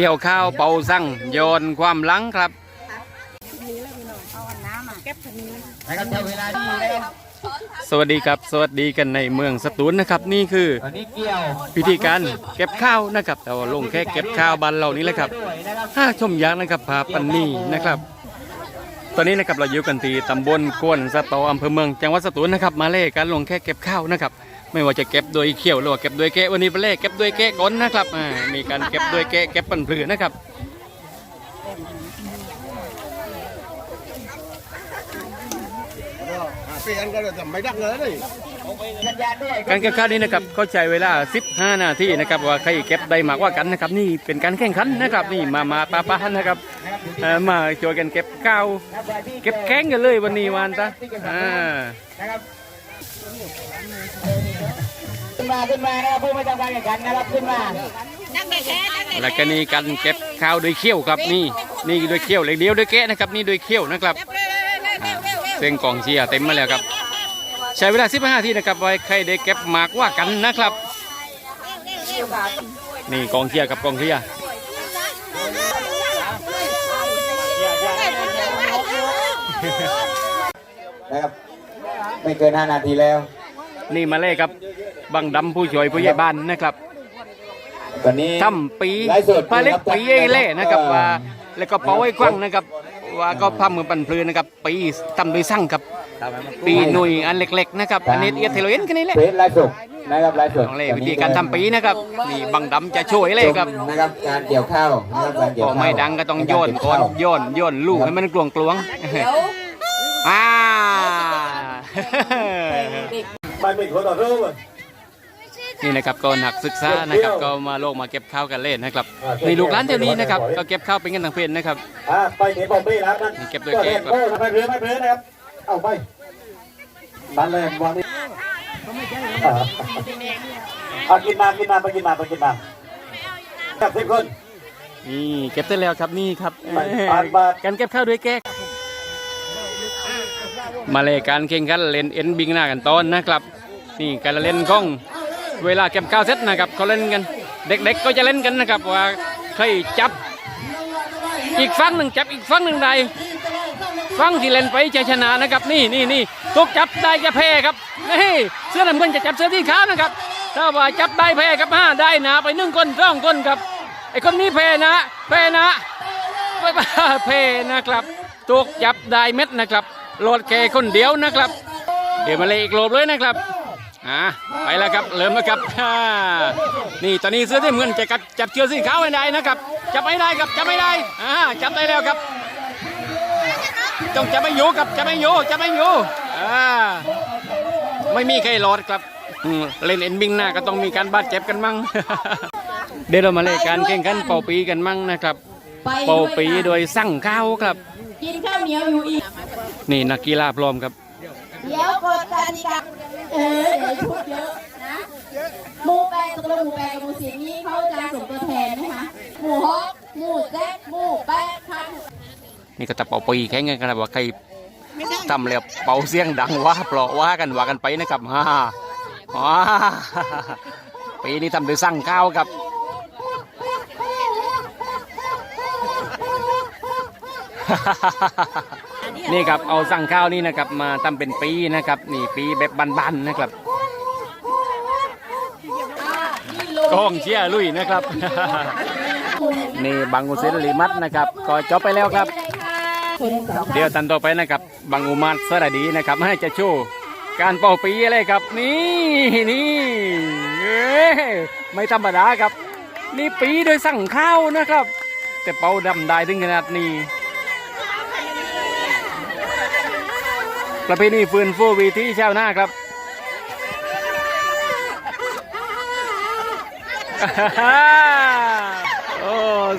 เกี่ยวข้าวเป่าสั่งโยนความหลังครับนะครับใช้เวลาดีนะครับสวัสดีครับสวัสดีกันในเมืองสตูลนะครับ นี่คือตอนนี้เกี่ยวพิธีการเก็บข้าวนะครับแต่ว่าลงแค่เก็บข้าวบันเหล่านี้แหละครับด้วยนะครับห้าชมยักษ์นะครับผาปันนี่นะครับ ตอนนี้นะครับเราอยู่กันที่ตำบลกวนสะตออำเภอเมืองจังหวัดสตูลนะครับ มาเล่การลงแค่เก็บข้าวนะครับ ไม่ว่าจะเก็บโดยเขี่ยวหรือว่าเก็บโดยแกะวันนี้ไปเล่เก็บโดยแกะก้นนะครับอ่ามีการเก็บโดยแกะเก็บปันผือนะครับเปลี่ยนก็เลยทำไม่ดักเลยนี่สัญญาณด้วยการเก็บข้าวนี้นะครับเขาใช้เวลา 15 นาทีนะครับว่าใครเก็บได้มากกว่ากันนะครับนี่เป็นการแข่งขันนะครับนี่มามาปาปานะครับเอ่อมาช่วยกันเก็บข้าวเก็บแข้งกันเลยวันนี้วันซะอ่านะครับ ขึ้นมาขึ้นมานะครับผู้ไม่ทำการแข่งขันนะครับขึ้นมาแล้วก็นี่การเก็บข้าวโดยเขี้ยวครับนี่นี่โดยเขี้ยวเลยเดียวโดยแกะนะครับนี่โดยเขี้ยวนะครับอ่าเส้นกองเชียร์เต็มมาแล้วครับ ใช้เวลา 15นาทีนะครับไว้ใครได้เก็บมากกว่ากันนะครับ นี่กองเชียร์กับกองเชียร์นะครับ ไม่เกิน5นาทีแล้ว นี่มาเล่ครับบังดำผู้ช่วยผู้ใหญ่บ้านนะครับตอนนี้ทำปีไลฟ์สดปลาเล็กปีเอเล่นะครับเอ่อว่าแล้วก็เป่าไว้ควังนะครับ ว่าก็พัมมือปั่นพลืนนะครับ ปีทำโดยสั่งครับ ปีหนุ่ยอันเล็ก ๆ นะครับ อันนี้เอียดเทโลเอ็นกันนี่แหละเฟซไลฟ์สดนะครับไลฟ์สดต้องเล่วิธีการทำปีนะครับนี่บังดำจะช่วยเลยครับชมนะครับการเกี่ยวข้าวนะครับการเกี่ยวพอข้าวไม่ดังก็ต้องโยนก่อนโยนโยนลูกให้มันกลวงกลวงๆอ่าไม่เป็ นคนต่อเรื่องเลยนี่นะครับก็นักศึกษานะครับก็มาโลกมาเก็บข้าวกันเล่นนะครับนี่ลูกร้านแถวนี้นะครับก็เก็บข้าวเป็นกันทั้งเพนนะครับไปเก็บปอมปี้แล้วนั่นนี่เก็บโดยเก็บไมเพื่อไม่เพื่อนนะครับเอาไปนั่นเลยวางนี่เอากินมากินมาไปกินมาไปกินมาจับสิบคนนี่เก็บเสร็จแล้วครับนี่ครับการเก็บข้าวด้วยแก๊ก มาเลยการแข่งขันเล่นเอ็นบิงหน้ากันตอนนะครับ นี่การเล่นกล้องเวลาเก็บข้าวเสร็จนะครับเขาเล่นกัน เด็กๆก็จะเล่นกันนะครับว่าใครจับ อีกฝั่งหนึ่งจับอีกฝั่งหนึ่งใดฝั่งที่เล่นไปจะชนะนะครับ นี่นี่นี่ตุกจับได้จะแพ้ครับนี่เสื้อน้ำเงินจะจับเสื้อที่ขาวนะครับ ถ้าว่าจับได้แพ้ครับห้าได้นะไปหนึ่งคนสองคนครับไอ้คนนี้แพ้นะแพ้นะเพนะครับ ถูกจับได้เม็ดนะครับโหลดแค่คนเดียวนะครับ เดี๋ยวมาเลยอีกโหลบเลยนะครับอ่าไปแล้วครับเริ่มแล้วครับอ่านี่ตอนนี้เสื้อที่เหมือนจะกัดจับเชือกสีขาวให้ได้นะครับจับไม่ได้ครับจับไม่ได้อ่าจับได้แล้วครับต้องจับไม่อยู่ครับจับไม่อยู่จับไม่อยู่อ่าไม่มีใครรอดครับอืมเล่นเอ็นบิงหน้าก็ต้องมีการบาดเจ็บกันมั่งเดี๋ยวเรามาเลยการแข่งขันเป่าปีกันมั่งนะครับปเป่าปีโดยสั่งข้าวครับ กินข้าวเหนียวอยู่อีก นี่นักกีฬาพร้อมครับ เดี๋ยวกดกติกาเออเดี๋ยวชุดเยอะนะหมู่แปดตกลงหมู่แปดกับหมู่สิบนี้เขาจะส่งตัวแทนไหมคะหมู่ฮอกหมู่แจ็คหมู่แปดพันนี่ก็จะเป่าปีแข่งกันครับว่าใครทำแล้วเป่าเสียงดังว่าเปลาะว่ากันว่ากันไปนะครับฮ่าฮ่าปีนี้ทำโดยสั่งข้าวครับ นี่ครับเอาสั่งข้าวนี่นะครับมาทำเป็นปีนะครับ นี่ปีแบบบันๆนะครับกองเชียร์ลุยนะครับ นี่บังอุเซนลิมัตนะครับ ก็จบไปแล้วครับ เดี๋ยวตันต่อไปนะครับบังอุมาตสระดีนะครับให้จะโชว์การเป่าปีอะไรครับ นี่นี่เอ้ยไม่ธรรมดาครับ นี่ปีโดยสั่งข้าวนะครับ แต่เป่าดำได้ถึงขนาดนี้ ประเพณีฟื้นฟูวีที่ชาวนาครับโอ้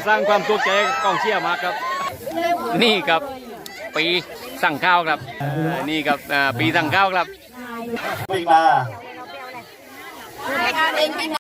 สร้างความทุขใจกองเชียร์มากครับ นี่ครับปีสั่งข้าวครับนี่ครับปีสั่งข้าวครับวิ่งมา